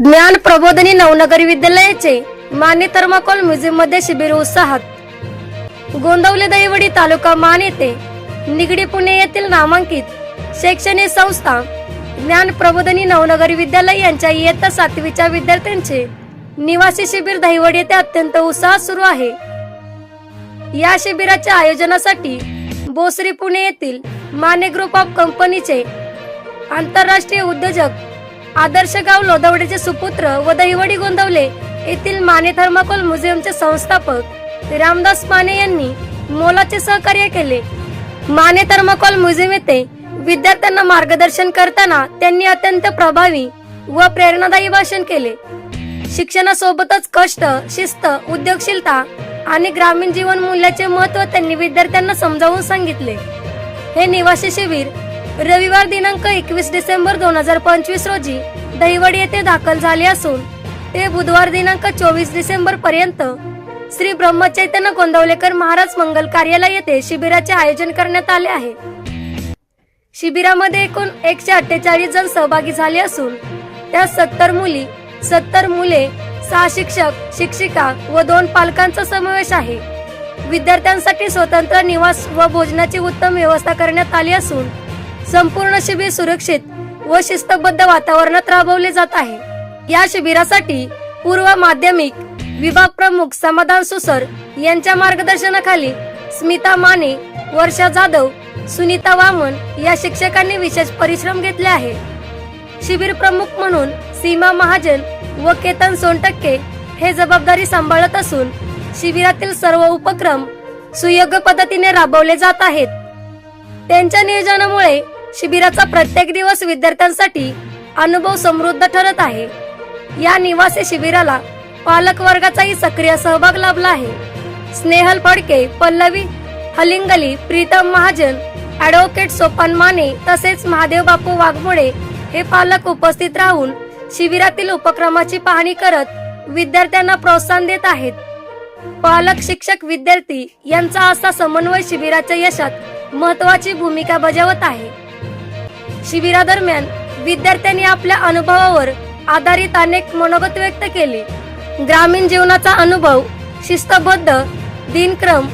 ज्ञान प्रबोधनी नवनगरी विद्यालयाचे माने थर्माकोल म्युझियममध्ये शिबिर उत्साहात. गोंदवले दहिवडी तालुका मान येथे निगडी पुणे येथील नामांकित शैक्षणिक संस्था ज्ञान प्रबोधनी नवनगरी विद्यालय यांच्या इयत्ता सातवीच्या विद्यार्थ्यांचे निवासी शिबिर दहिवडी येथे अत्यंत उत्साहात सुरू आहे. या शिबिराच्या आयोजनासाठी बोसरी पुणे येथील माने ग्रुप ऑफ कंपनीचे आंतरराष्ट्रीय उद्योजक आदर्श गाव लोधवडेचे सुपुत्र व दहिवडी गोंदवले येथील माने थर्माकोल म्युझियमचे संस्थापक रामदास माने यांनी मोलाचे सहकार्य केले. माने थर्माकोल म्युझियम येथे विद्यार्थ्यांना मार्गदर्शन करताना त्यांनी अत्यंत प्रभावी व प्रेरणादायी भाषण केले. शिक्षणासोबतच कष्ट शिस्त उद्योगशीलता आणि ग्रामीण जीवन मूल्याचे महत्त्व त्यांनी विद्यार्थ्यांना समजावून सांगितले. हे निवासी शिबिर रविवार दिनांक एकवीस डिसेंबर दोन हजार पंचवीस रोजी दहिवड येथे दाखल झाले असून ते बुधवार दिनांक चोवीस डिसेंबर पर्यंत श्री ब्रह्मचैतन्य गोंदवलेकर महाराज मंगल कार्यालय येथे शिबिराचे आयोजन करण्यात आले आहे. शिबिरामध्ये एकूण एकशे अठ्ठेचाळीस जण सहभागी झाले असून त्यात सत्तर मुली सत्तर मुले सहा शिक्षक शिक्षिका व दोन पालकांचा समावेश आहे. विद्यार्थ्यांसाठी स्वतंत्र निवास व भोजनाची उत्तम व्यवस्था करण्यात आली असून संपूर्ण शिबिर सुरक्षित व शिस्तबद्ध वातावरणात राबवले जात आहे. या शिबिरासाठी पूर्व माध्यमिक विभाग प्रमुख समाधान सुसर यांच्या मार्गदर्शनाखाली स्मिता माने वर्षा जाधव सुनीता वामन या शिक्षकांनी विशेष परिश्रम घेतले आहे. शिबिर प्रमुख म्हणून सीमा महाजन व केतन सोनटक्के हे जबाबदारी सांभाळत असून शिबिरातील सर्व उपक्रम सुयोग्य पद्धतीने राबवले जात आहेत. त्यांच्या नियोजनामुळे शिबिराचा प्रत्येक दिवस विद्यार्थ्यांसाठी अनुभव समृद्ध ठरत आहे. या निवासी शिबिराला पालक वर्गाचाही सक्रिय सहभाग लाभला आहे. स्नेहल फडके पल्लवी हलिंगली प्रीतम महाजन ऍडव्होकेट सोपान माने तसेच महादेव बापू वाघमोडे हे पालक उपस्थित राहून शिबिरातील उपक्रमाची पाहणी करत विद्यार्थ्यांना प्रोत्साहन देत आहेत. पालक शिक्षक विद्यार्थी यांचा असा समन्वय शिबिराच्या यशात महत्वाची भूमिका बजावत आहे. शिबिरादरम्यान विद्यार्थ्यांनी आपल्या अनुभवावर आधारित अनेक मनोगत व्यक्त केले. ग्रामीण जीवनाचा अनुभव शिस्तबद्ध दिनक्रम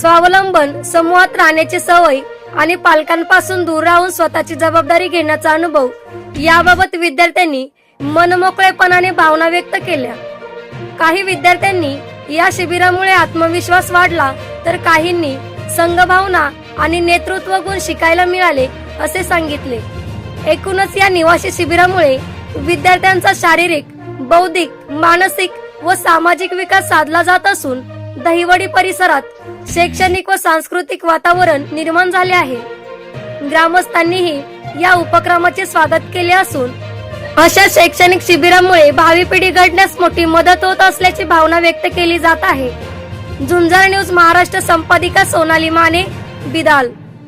स्वावलंबन समूहात राहण्याची सवय आणि पालकांपासून दूर राहून स्वतःची जबाबदारी घेण्याचा अनुभव याबाबत विद्यार्थ्यांनी मनमोकळेपणाने भावना व्यक्त केल्या. काही विद्यार्थ्यांनी या शिबिरामुळे आत्मविश्वास वाढला तर काहींनी संघभावना आणि नेतृत्व गुण शिकायला मिळाले असे सांगितले. एकूणच या निवासी शिबिरामुळे विद्यार्थ्यांचा शारीरिक बौद्धिक मानसिक व सामाजिक विकास साधला जात असून दहिवडी परिसरात शैक्षणिक व सांस्कृतिक वातावरण निर्माण झाले आहे. ग्रामस्थांनीही या उपक्रमाचे स्वागत केले असून अशा शैक्षणिक शिबिरामुळे भावी पिढी घडण्यास मोठी मदत होत असल्याची भावना व्यक्त केली जात आहे. झुंजार न्यूज महाराष्ट्र संपादिका सोनाली माने बिदाल.